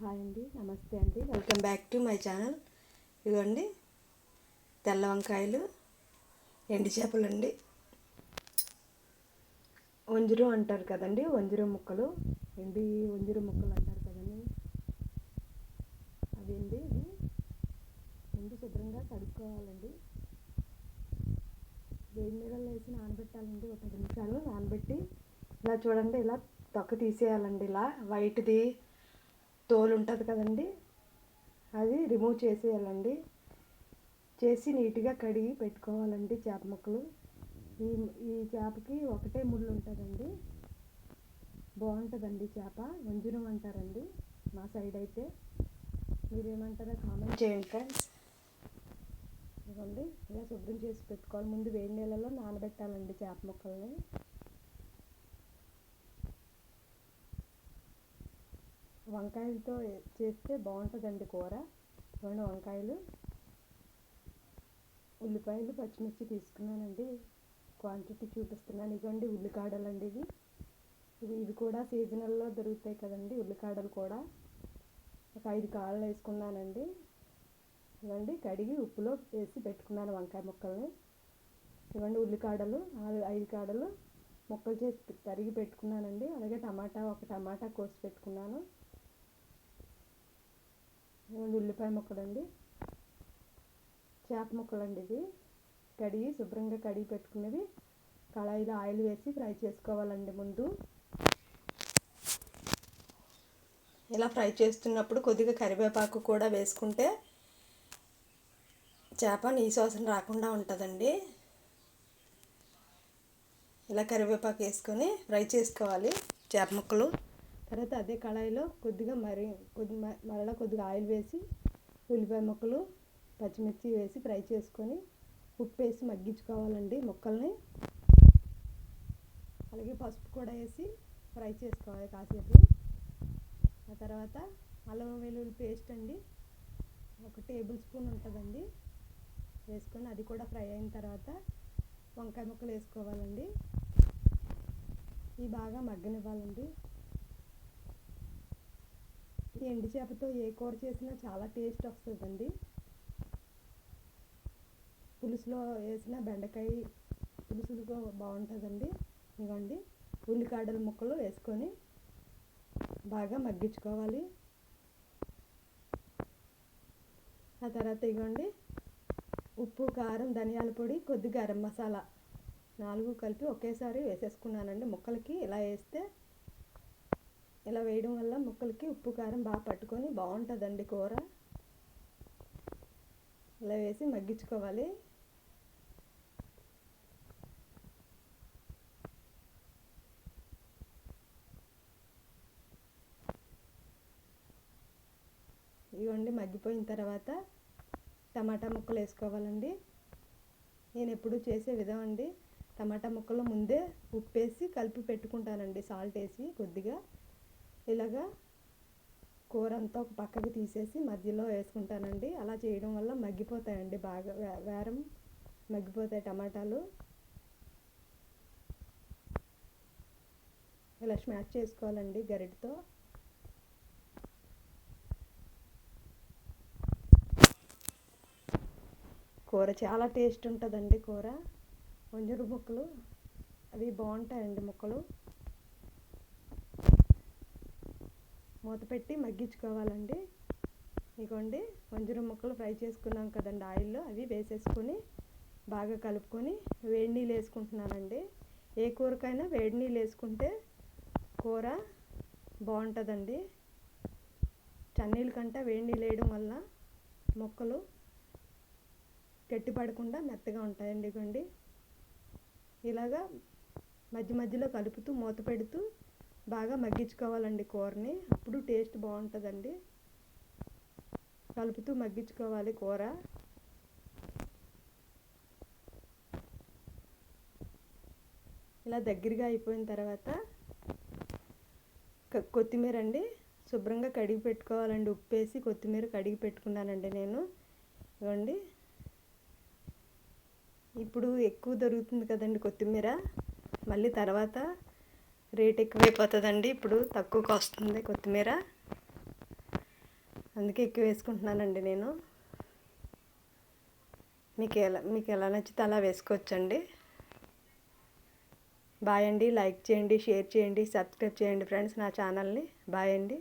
Hi అండి నమస్తే అండి. Welcome back to my channel ఇదిగోండి తెల్ల వంకాయలు ఎండి చేపలండి. వంజురు అంటారు కదండి వంజురు ముక్కలు. ఎండి వంజురు ముక్కలు అంటారు కదండి? అవి అండి ఎండి శుభ్రంగా కడుక్కోవాలండి. వేడి నీళ్ళలో వేసి నానబెట్టాలండి ఒక పది నిమిషాలు నానబెట్టి. ఇలా చూడండి ఇలా తొక్క తీసేయాలండి ఇలా. వైట్ది తోలు ఉంటుంది కదండి. అది రిమూవ్ చేసేయాలండి. చేసి నీట్గా కడిగి పెట్టుకోవాలండి చేప ముక్కలు. ఈ ఈ చేపకి ఒకటే ముళ్ళు ఉంటుందండి బాగుంటుందండి చేప. వంజరం అంటారండి మా సైడ్ అయితే. మీరేమంటారో కామెంట్ చేయండి ఫ్రెండ్స్. ఇదిగోండి ఇలా శుభ్రం చేసి పెట్టుకోవాలి. ముందు వేడి నీళ్ళలో నానబెట్టాలండి చేప ముక్కల్ని. వంకాయలతో చేస్తే బాగుంటుందండి కూర. రెండు వంకాయలు. ఉల్లిపాయలు పచ్చిమిర్చి తీసుకున్నానండి. క్వాంటిటీ చూపిస్తున్నాను. ఇదిగోండి ఉల్లికాడలండి ఇవి. ఇవి ఇవి కూడా సీజనల్లో దొరుకుతాయి కదండి ఉల్లికాడలు కూడా. ఒక ఐదు కాళ్ళు వేసుకున్నానండి. ఇవ్వండి కడిగి ఉప్పులో వేసి పెట్టుకున్నాను వంకాయ ముక్కల్ని. ఇవ్వండి ఉల్లికాడలు ఐదు కాడలు ముక్కలు చేసి తరిగి పెట్టుకున్నానండి. అలాగే టమాటా ఒక టమాటా కోసి పెట్టుకున్నాను. ఉల్లిపాయ ముక్కలండి. చేప ముక్కలండి ఇది. కడిగి శుభ్రంగా కడిగి పెట్టుకున్నవి. కళాయిలో ఆయిల్ వేసి ఫ్రై చేసుకోవాలండి ముందు. ఇలా ఫ్రై చేస్తున్నప్పుడు కొద్దిగా కరివేపాకు కూడా వేసుకుంటే చేప నీసువాసన రాకుండా ఉంటుందండి. ఇలా కరివేపాకు వేసుకొని ఫ్రై చేసుకోవాలి చేప ముక్కలు. తర్వాత అదే కళాయిలో కొద్దిగా మరి కొద్ది మరలా కొద్దిగా ఆయిల్ వేసి ఉల్లిపాయ ముక్కలు పచ్చిమిర్చి వేసి ఫ్రై చేసుకొని ఉప్పు వేసి మగ్గించుకోవాలండి ముక్కల్ని. అలాగే పసుపు కూడా వేసి ఫ్రై చేసుకోవాలి కాసేపు. ఆ తర్వాత అల్లం వెల్లుల్లి పేస్ట్ అండి ఒక టేబుల్ స్పూన్ ఉంటుందండి. వేసుకొని అది కూడా ఫ్రై అయిన తర్వాత వంకాయ ముక్కలు వేసుకోవాలండి. ఇవి బాగా మగ్గనివ్వాలండి. ఈ చేపతో ఏ కూర చేసినా చాలా టేస్ట్ వస్తుందండి. పులుసులో వేసిన బెండకాయ పులుసులుగా బాగుంటుందండి. ఇవ్వండి ఉల్లికాడల ముక్కలు వేసుకొని బాగా మగ్గించుకోవాలి. ఆ తర్వాత ఇవ్వండి ఉప్పు కారం ధనియాల పొడి కొద్ది గరం మసాలా. నాలుగు కలిపి ఒకేసారి వేసేసుకున్నానండి ముక్కలకి. ఇలా వేస్తే ఇలా వేయడం వల్ల ముక్కలకి ఉప్పు కారం బాగా పట్టుకొని బాగుంటుందండి కూర. ఇలా వేసి మగ్గించుకోవాలి. ఇవ్వండి మగ్గిపోయిన తర్వాత టమాటా ముక్కలు వేసుకోవాలండి. నేను ఎప్పుడు చేసే విధం అండి. టమాటా ముక్కలు ముందే ఉప్పు వేసి కలిపి పెట్టుకుంటానండి సాల్ట్ వేసి కొద్దిగా. ఇలాగా కూర అంతా ఒక పక్కకి తీసేసి మధ్యలో వేసుకుంటానండి. అలా చేయడం వల్ల మగ్గిపోతాయండి బాగా వేరం మగ్గిపోతాయి టమాటాలు. ఇలా స్మాష్ చేసుకోవాలండి గరిటతో. కూర చాలా టేస్ట్ ఉంటుందండి కూర. వంజరు ముక్కలు అవి బాగుంటాయండి ముక్కలు. మూత పెట్టి మగ్గించుకోవాలండి. ఇగోండి వంజరం ముక్కలు ఫ్రై చేసుకున్నాం కదండి ఆయిల్లో. అవి వేసేసుకొని బాగా కలుపుకొని వేడి నీళ్ళు వేసుకుంటున్నానండి. ఏ కూరకైనా వేడి నీళ్ళు వేసుకుంటే కూర బాగుంటుందండి. చన్నీళ్ళ కంటే వేడి నీళ్ళు వేయడం వల్ల ముక్కలు గట్టి పడకుండా మెత్తగా ఉంటాయండి ఇగోండి. ఇలాగా మధ్య మధ్యలో కలుపుతూ మూత పెడుతూ బాగా మగ్గించుకోవాలండి కూరని. అప్పుడు టేస్ట్ బాగుంటుందండి. కలుపుతూ మగ్గించుకోవాలి కూర. ఇలా దగ్గరగా అయిపోయిన తర్వాత కొత్తిమీర అండి శుభ్రంగా కడిగి పెట్టుకోవాలండి. ఉప్పు వేసి కొత్తిమీర కడిగి పెట్టుకున్నానండి నేను. ఇవ్వండి ఇప్పుడు ఎక్కువ దొరుకుతుంది కదండి కొత్తిమీర. మళ్ళీ తర్వాత రేట్ ఎక్కువైపోతుందండి. ఇప్పుడు తక్కువకు వస్తుంది కొత్తిమీర. అందుకే ఎక్కువ వేసుకుంటున్నానండి నేను. మీకు ఎలా మీకు ఎలా నచ్చితే అలా వేసుకోవచ్చండి. బాయ్ అండి. లైక్ చేయండి షేర్ చేయండి సబ్స్క్రైబ్ చేయండి ఫ్రెండ్స్ నా ఛానల్ని. బాయ్ అండి.